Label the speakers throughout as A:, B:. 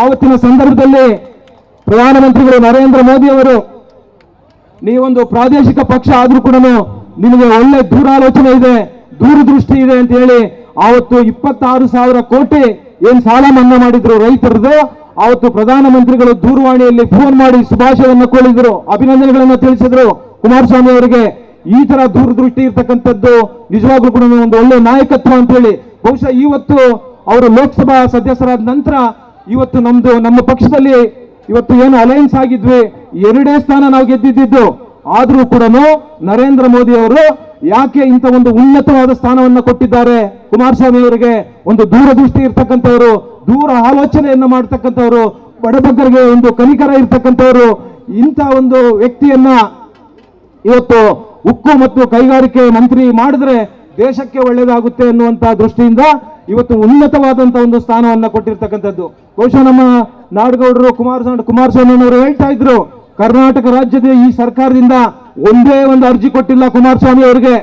A: ಆವತ್ತಿನ ಸಂದರ್ಭದಲ್ಲಿ ಪ್ರಧಾನಮಂತ್ರಿಗಳು ನರೇಂದ್ರ ಮೋದಿ ಅವರು, ನೀವೊಂದು ಪ್ರಾದೇಶಿಕ ಪಕ್ಷ ಆದರೂ ಕೂಡ ನಿಮಗೆ ಒಳ್ಳೆ ದೂರಾಲೋಚನೆ ಇದೆ, ದೂರದೃಷ್ಟಿ ಇದೆ ಅಂತ ಹೇಳಿ ಆವತ್ತು ಇಪ್ಪತ್ತಾರು ಸಾವಿರ ಕೋಟಿ ಏನ್ ಸಾಲ ಮನ್ನಾ ಮಾಡಿದ್ರು ರೈತರದು. ಆವತ್ತು ಪ್ರಧಾನಮಂತ್ರಿಗಳು ದೂರವಾಣಿಯಲ್ಲಿ ಫೋನ್ ಮಾಡಿ ಶುಭಾಶಯವನ್ನು ಕೋರಿದ್ರು, ಅಭಿನಂದನೆಗಳನ್ನು ತಿಳಿಸಿದ್ರು. ಕುಮಾರಸ್ವಾಮಿ ಅವರಿಗೆ ಈ ತರ ದೂರದೃಷ್ಟಿ ಇರ್ತಕ್ಕಂಥದ್ದು ನಿಜವಾಗ್ಲೂ ಕೂಡ ಒಂದು ಒಳ್ಳೆ ನಾಯಕತ್ವ ಅಂತ ಹೇಳಿ. ಬಹುಶಃ ಇವತ್ತು ಅವರು ಲೋಕಸಭಾ ಸದಸ್ಯರಾದ ನಂತರ ಇವತ್ತು ನಮ್ದು, ನಮ್ಮ ಪಕ್ಷದಲ್ಲಿ ಇವತ್ತು ಏನು ಅಲಯನ್ಸ್ ಆಗಿದ್ವಿ, ಎರಡೇ ಸ್ಥಾನ ನಾವು ಗೆದ್ದಿದ್ದು. ಆದರೂ ಕೂಡ ನರೇಂದ್ರ ಮೋದಿ ಅವರು ಯಾಕೆ ಇಂಥ ಒಂದು ಉನ್ನತವಾದ ಸ್ಥಾನವನ್ನು ಕೊಟ್ಟಿದ್ದಾರೆ? ಕುಮಾರಸ್ವಾಮಿ ಅವರಿಗೆ ಒಂದು ದೂರದೃಷ್ಟಿ ಇರ್ತಕ್ಕಂಥವ್ರು, ದೂರ ಆಲೋಚನೆಯನ್ನು ಮಾಡ್ತಕ್ಕಂಥವ್ರು, ಬಡಬಗ್ಗರಿಗೆ ಒಂದು ಕನಿಕರ ಇರ್ತಕ್ಕಂಥವ್ರು, ಇಂಥ ಒಂದು ವ್ಯಕ್ತಿಯನ್ನ ಇವತ್ತು ಉಕ್ಕು ಮತ್ತು ಕೈಗಾರಿಕೆ ಮಂತ್ರಿ ಮಾಡಿದ್ರೆ ದೇಶಕ್ಕೆ ಒಳ್ಳೆಯದಾಗುತ್ತೆ ಅನ್ನುವಂಥ ದೃಷ್ಟಿಯಿಂದ ಇವತ್ತು ಉನ್ನತವಾದಂಥ ಒಂದು ಸ್ಥಾನವನ್ನ ಕೊಟ್ಟಿರ್ತಕ್ಕಂಥದ್ದು. ಬಹುಶಃ ನಮ್ಮ ನಾಡಗೌಡರು ಕುಮಾರಸ್ವಾಮಿ ಅವರು ಹೇಳ್ತಾ ಇದ್ರು, ಕರ್ನಾಟಕ ರಾಜ್ಯದ ಈ ಸರ್ಕಾರದಿಂದ ಒಂದೇ ಒಂದು ಅರ್ಜಿ ಕೊಟ್ಟಿಲ್ಲ ಕುಮಾರಸ್ವಾಮಿ ಅವರಿಗೆ.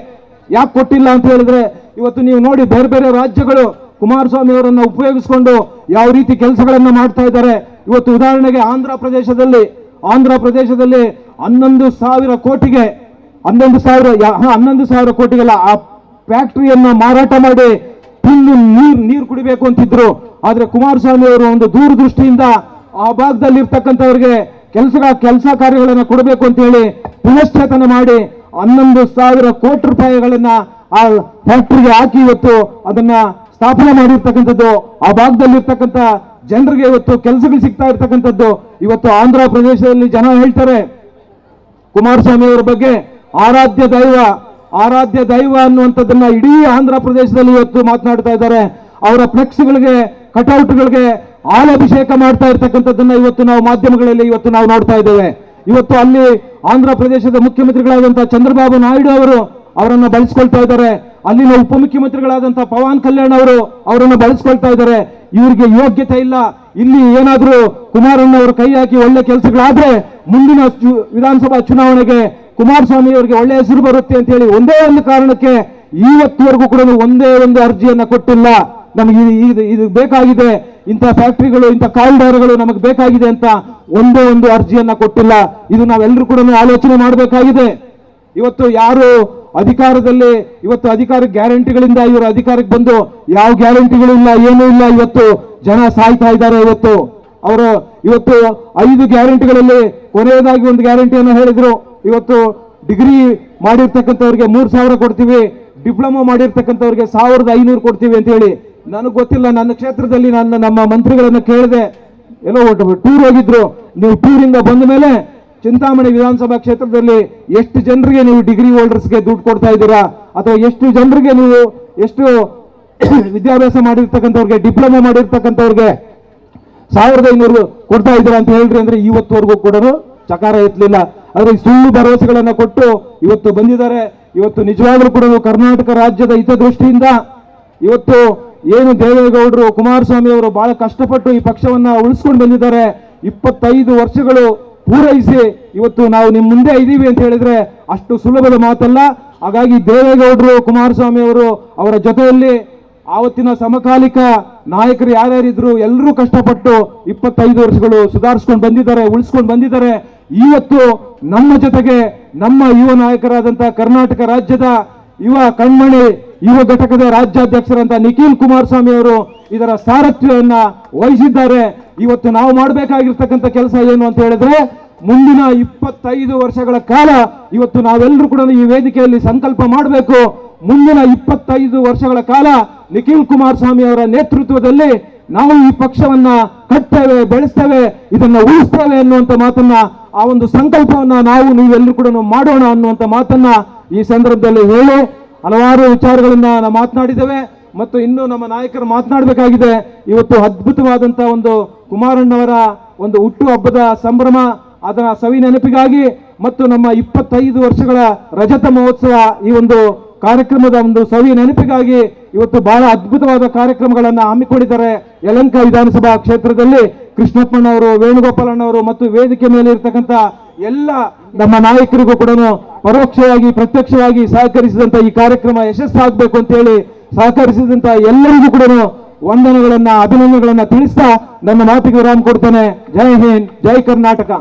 A: ಯಾಕೆ ಕೊಟ್ಟಿಲ್ಲ ಅಂತ ಹೇಳಿದ್ರೆ, ಇವತ್ತು ನೀವು ನೋಡಿ ಬೇರೆ ಬೇರೆ ರಾಜ್ಯಗಳು ಕುಮಾರಸ್ವಾಮಿ ಅವರನ್ನು ಉಪಯೋಗಿಸಿಕೊಂಡು ಯಾವ ರೀತಿ ಕೆಲಸಗಳನ್ನು ಮಾಡ್ತಾ ಇದ್ದಾರೆ. ಇವತ್ತು ಉದಾಹರಣೆಗೆ ಆಂಧ್ರ ಪ್ರದೇಶದಲ್ಲಿ ಆಂಧ್ರ ಪ್ರದೇಶದಲ್ಲಿ ಹನ್ನೊಂದು ಸಾವಿರ ಕೋಟಿಗೆ, ಹನ್ನೊಂದು ಸಾವಿರ ಹನ್ನೊಂದು ಸಾವಿರ ಕೋಟಿಗೆಲ್ಲ ಆ ಫ್ಯಾಕ್ಟರಿಯನ್ನ ಮಾರಾಟ ಮಾಡಿ ಫುಲ್ಲು ನೀರು ನೀರು ಕುಡಿಬೇಕು ಅಂತಿದ್ರು. ಆದರೆ ಕುಮಾರಸ್ವಾಮಿ ಅವರು ಒಂದು ದೂರದೃಷ್ಟಿಯಿಂದ ಆ ಭಾಗದಲ್ಲಿ ಇರ್ತಕ್ಕಂಥವ್ರಿಗೆ ಕೆಲಸ ಕೆಲಸ ಕಾರ್ಯಗಳನ್ನು ಕೊಡಬೇಕು ಅಂತ ಹೇಳಿ ಪುನಶ್ಚೇತನ ಮಾಡಿ ಹನ್ನೊಂದು ಸಾವಿರ ಕೋಟಿ ರೂಪಾಯಿಗಳನ್ನ ಆ ಫ್ಯಾಕ್ಟ್ರಿಗೆ ಹಾಕಿ ಇವತ್ತು ಅದನ್ನ ಸ್ಥಾಪನೆ ಮಾಡಿರ್ತಕ್ಕಂಥದ್ದು. ಆ ಭಾಗದಲ್ಲಿ ಇರ್ತಕ್ಕಂಥ ಜನರಿಗೆ ಇವತ್ತು ಕೆಲಸಗಳು ಸಿಗ್ತಾ ಇರ್ತಕ್ಕಂಥದ್ದು. ಇವತ್ತು ಆಂಧ್ರ ಪ್ರದೇಶದಲ್ಲಿ ಜನ ಹೇಳ್ತಾರೆ, ಕುಮಾರಸ್ವಾಮಿ ಅವರ ಬಗ್ಗೆ ಆರಾಧ್ಯ ದೈವ. ಆರಾಧ್ಯ ದೈವ ಅನ್ನುವಂಥದ್ದನ್ನ ಇಡೀ ಆಂಧ್ರ ಪ್ರದೇಶದಲ್ಲಿ ಇವತ್ತು ಮಾತನಾಡ್ತಾ ಇದ್ದಾರೆ. ಅವರ ಫ್ಲೆಕ್ಸ್ಗಳಿಗೆ, ಕಟೌಟ್ಗಳಿಗೆ ಹಾಲಭಿಷೇಕ ಮಾಡ್ತಾ ಇರ್ತಕ್ಕಂಥದ್ದನ್ನ ಇವತ್ತು ನಾವು ಮಾಧ್ಯಮಗಳಲ್ಲಿ ಇವತ್ತು ನಾವು ನೋಡ್ತಾ ಇದ್ದೇವೆ. ಇವತ್ತು ಅಲ್ಲಿ ಆಂಧ್ರ ಪ್ರದೇಶದ ಮುಖ್ಯಮಂತ್ರಿಗಳಾದಂತಹ ಚಂದ್ರಬಾಬು ನಾಯ್ಡು ಅವರು ಅವರನ್ನು ಬಳಸ್ಕೊಳ್ತಾ ಇದ್ದಾರೆ. ಅಲ್ಲಿನ ಉಪಮುಖ್ಯಮಂತ್ರಿಗಳಾದಂತಹ ಪವನ್ ಕಲ್ಯಾಣ್ ಅವರು ಅವರನ್ನು ಬಳಸ್ಕೊಳ್ತಾ ಇದ್ದಾರೆ. ಇವರಿಗೆ ಯೋಗ್ಯತೆ ಇಲ್ಲ. ಇಲ್ಲಿ ಏನಾದರೂ ಕುಮಾರಣ್ಣ ಅವರು ಕೈ ಹಾಕಿ ಒಳ್ಳೆ ಕೆಲಸಗಳಾದ್ರೆ ಮುಂದಿನ ವಿಧಾನಸಭಾ ಚುನಾವಣೆಗೆ ಕುಮಾರಸ್ವಾಮಿ ಅವರಿಗೆ ಒಳ್ಳೆ ಹೆಸರು ಬರುತ್ತೆ ಅಂತ ಹೇಳಿ ಒಂದೇ ಒಂದು ಕಾರಣಕ್ಕೆ ಇವತ್ತುವರೆಗೂ ಕೂಡ ಒಂದೇ ಒಂದು ಅರ್ಜಿಯನ್ನ ಕೊಟ್ಟಿಲ್ಲ. ನಮಗೆ ಇದು- ಇದು ಬೇಕಾಗಿದೆ. ಇಂಥ ಫ್ಯಾಕ್ಟ್ರಿಗಳು, ಇಂಥ ಕಾರಿಡಾರ್ಗಳು ನಮಗೆ ಬೇಕಾಗಿದೆ ಅಂತ ಒಂದೇ ಒಂದು ಅರ್ಜಿಯನ್ನ ಕೊಟ್ಟಿಲ್ಲ. ಇದು ನಾವೆಲ್ಲರೂ ಕೂಡ ಆಲೋಚನೆ ಮಾಡಬೇಕಾಗಿದೆ. ಇವತ್ತು ಯಾರು ಅಧಿಕಾರದಲ್ಲಿ ಇವತ್ತು ಅಧಿಕಾರ ಗ್ಯಾರಂಟಿಗಳಿಂದ ಇವರು ಅಧಿಕಾರಕ್ಕೆ ಬಂದು ಯಾವ ಗ್ಯಾರಂಟಿಗಳು ಇಲ್ಲ, ಏನೂ ಇಲ್ಲ ಇವತ್ತು ಜನ ಸಾಯ್ತಾ ಇದ್ದಾರೆ ಇವತ್ತು. ಅವರು ಇವತ್ತು ಐದು ಗ್ಯಾರಂಟಿಗಳಲ್ಲಿ ಕೊನೆಯದಾಗಿ ಒಂದು ಗ್ಯಾರಂಟಿಯನ್ನು ಹೇಳಿದ್ರು. ಇವತ್ತು ಡಿಗ್ರಿ ಮಾಡಿರ್ತಕ್ಕಂಥವ್ರಿಗೆ ಮೂರು ಸಾವಿರ ಕೊಡ್ತೀವಿ, ಡಿಪ್ಲೊಮಾ ಮಾಡಿರ್ತಕ್ಕಂಥವ್ರಿಗೆ ಸಾವಿರದ ಐನೂರು ಕೊಡ್ತೀವಿ ಅಂತ ಹೇಳಿ. ನನಗೆ ಗೊತ್ತಿಲ್ಲ, ನನ್ನ ಕ್ಷೇತ್ರದಲ್ಲಿ ನನ್ನ, ನಮ್ಮ ಮಂತ್ರಿಗಳನ್ನು ಕೇಳಿದೆ, ಎಲ್ಲೋ ಟೂರ್ ಹೋಗಿದ್ರು. ನೀವು ಟೂರಿಂದ ಬಂದ ಮೇಲೆ ಚಿಂತಾಮಣಿ ವಿಧಾನಸಭಾ ಕ್ಷೇತ್ರದಲ್ಲಿ ಎಷ್ಟು ಜನರಿಗೆ ನೀವು ಡಿಗ್ರಿ ಹೋಲ್ಡರ್ಸ್ಗೆ ದುಡ್ಡು ಕೊಡ್ತಾ ಇದ್ದೀರಾ? ಅಥವಾ ಎಷ್ಟು ಜನರಿಗೆ ನೀವು ಎಷ್ಟು ವಿದ್ಯಾಭ್ಯಾಸ ಮಾಡಿರ್ತಕ್ಕಂಥವ್ರಿಗೆ, ಡಿಪ್ಲೊಮಾ ಮಾಡಿರ್ತಕ್ಕಂಥವ್ರಿಗೆ ಸಾವಿರದ ಐನೂರು ಕೊಡ್ತಾ ಇದ್ದೀರಾ ಅಂತ ಹೇಳ್ರಿ ಅಂದ್ರೆ ಇವತ್ತುವರೆಗೂ ಕೂಡ ಚಕಾರ ಎತ್ತಲಿಲ್ಲ. ಆದ್ರೆ ಸುಳ್ಳು ಭರವಸೆಗಳನ್ನು ಕೊಟ್ಟು ಇವತ್ತು ಬಂದಿದ್ದಾರೆ. ಇವತ್ತು ನಿಜವಾಗ್ಲೂ ಕೂಡ ಕರ್ನಾಟಕ ರಾಜ್ಯದ ಹಿತದೃಷ್ಟಿಯಿಂದ ಇವತ್ತು ಏನು ದೇವೇಗೌಡರು, ಕುಮಾರಸ್ವಾಮಿ ಅವರು ಬಹಳ ಕಷ್ಟಪಟ್ಟು ಈ ಪಕ್ಷವನ್ನ ಉಳಿಸ್ಕೊಂಡು ಬಂದಿದ್ದಾರೆ. ಇಪ್ಪತ್ತೈದು ವರ್ಷಗಳು ಪೂರೈಸಿ ಇವತ್ತು ನಾವು ನಿಮ್ಮ ಮುಂದೆ ಇದ್ದೀವಿ ಅಂತ ಹೇಳಿದ್ರೆ ಅಷ್ಟು ಸುಲಭದ ಮಾತಲ್ಲ. ಹಾಗಾಗಿ ದೇವೇಗೌಡರು, ಕುಮಾರಸ್ವಾಮಿ ಅವರು ಅವರ ಜೊತೆಯಲ್ಲಿ ಆವತ್ತಿನ ಸಮಕಾಲಿಕ ನಾಯಕರು ಯಾರ್ಯಾರಿದ್ರು ಎಲ್ಲರೂ ಕಷ್ಟಪಟ್ಟು ಇಪ್ಪತ್ತೈದು ವರ್ಷಗಳು ಸುಧಾರಿಸ್ಕೊಂಡು ಬಂದಿದ್ದಾರೆ, ಉಳಿಸ್ಕೊಂಡು ಬಂದಿದ್ದಾರೆ. ಇವತ್ತು ನಮ್ಮ ಜೊತೆಗೆ ನಮ್ಮ ಯುವ ನಾಯಕರಾದಂಥ ಕರ್ನಾಟಕ ರಾಜ್ಯದ ಯುವ ಕಣ್ಮಣಿ, ಯುವ ಘಟಕದ ರಾಜ್ಯಾಧ್ಯಕ್ಷರಂತ ನಿಖಿಲ್ ಕುಮಾರಸ್ವಾಮಿ ಅವರು ಇದರ ಸಾರಥ್ಯವನ್ನ ವಹಿಸಿದ್ದಾರೆ. ಇವತ್ತು ನಾವು ಮಾಡಬೇಕಾಗಿರ್ತಕ್ಕಂಥ ಕೆಲಸ ಏನು ಅಂತ ಹೇಳಿದ್ರೆ, ಮುಂದಿನ ಇಪ್ಪತ್ತೈದು ವರ್ಷಗಳ ಕಾಲ ಇವತ್ತು ನಾವೆಲ್ಲರೂ ಕೂಡ ಈ ವೇದಿಕೆಯಲ್ಲಿ ಸಂಕಲ್ಪ ಮಾಡಬೇಕು. ಮುಂದಿನ ಇಪ್ಪತ್ತೈದು ವರ್ಷಗಳ ಕಾಲ ನಿಖಿಲ್ ಕುಮಾರಸ್ವಾಮಿ ಅವರ ನೇತೃತ್ವದಲ್ಲಿ ನಾವು ಈ ಪಕ್ಷವನ್ನ ಕಟ್ತೇವೆ, ಬೆಳೆಸ್ತೇವೆ, ಇದನ್ನ ಉಳಿಸ್ತೇವೆ ಅನ್ನುವಂತ ಮಾತನ್ನ, ಆ ಒಂದು ಸಂಕಲ್ಪವನ್ನ ನಾವು ನೀವೆಲ್ಲರೂ ಕೂಡ ಮಾಡೋಣ ಅನ್ನುವಂತ ಮಾತನ್ನ ಈ ಸಂದರ್ಭದಲ್ಲಿ ಹೇಳಿ ಹಲವಾರು ವಿಚಾರಗಳನ್ನ ನಾವು ಮಾತನಾಡಿದ್ದೇವೆ ಮತ್ತು ಇನ್ನು ನಮ್ಮ ನಾಯಕರು ಮಾತನಾಡಬೇಕಾಗಿದೆ. ಇವತ್ತು ಅದ್ಭುತವಾದಂತ ಒಂದು ಕುಮಾರಣ್ಣವರ ಒಂದು ಹುಟ್ಟು ಹಬ್ಬದ ಸಂಭ್ರಮ, ಅದರ ಸವಿ ನೆನಪಿಗಾಗಿ ಮತ್ತು ನಮ್ಮ ಇಪ್ಪತ್ತೈದು ವರ್ಷಗಳ ರಜತ ಮಹೋತ್ಸವ ಈ ಒಂದು ಕಾರ್ಯಕ್ರಮದ ಒಂದು ಸವಿ ನೆನಪಿಗಾಗಿ ಇವತ್ತು ಬಹಳ ಅದ್ಭುತವಾದ ಕಾರ್ಯಕ್ರಮಗಳನ್ನು ಹಮ್ಮಿಕೊಂಡಿದ್ದಾರೆ. ಯಲಂಕ ವಿಧಾನಸಭಾ ಕ್ಷೇತ್ರದಲ್ಲಿ ಕೃಷ್ಣಪ್ಪನವರು ವೇಣುಗೋಪಾಲಣ್ಣವರು ಮತ್ತು ವೇದಿಕೆ ಮೇಲೆ ಇರತಕ್ಕಂಥ ಎಲ್ಲ ನಮ್ಮ ನಾಯಕರಿಗೂ ಕೂಡ ಪರೋಕ್ಷವಾಗಿ, ಪ್ರತ್ಯಕ್ಷವಾಗಿ ಸಹಕರಿಸಿದಂತ ಈ ಕಾರ್ಯಕ್ರಮ ಯಶಸ್ಸಾಗಬೇಕು ಅಂತ ಹೇಳಿ ಸಹಕರಿಸಿದಂತ ಎಲ್ಲರಿಗೂ ಕೂಡ ವಂದನೆಗಳನ್ನ, ಅಭಿನಂದನೆಗಳನ್ನ ತಿಳಿಸ್ತಾ ನನ್ನ ಮಾತಿಗೆ ವಿರಾಮ ಕೊಡ್ತೇನೆ. ಜೈ ಹಿಂದ್, ಜೈ ಕರ್ನಾಟಕ.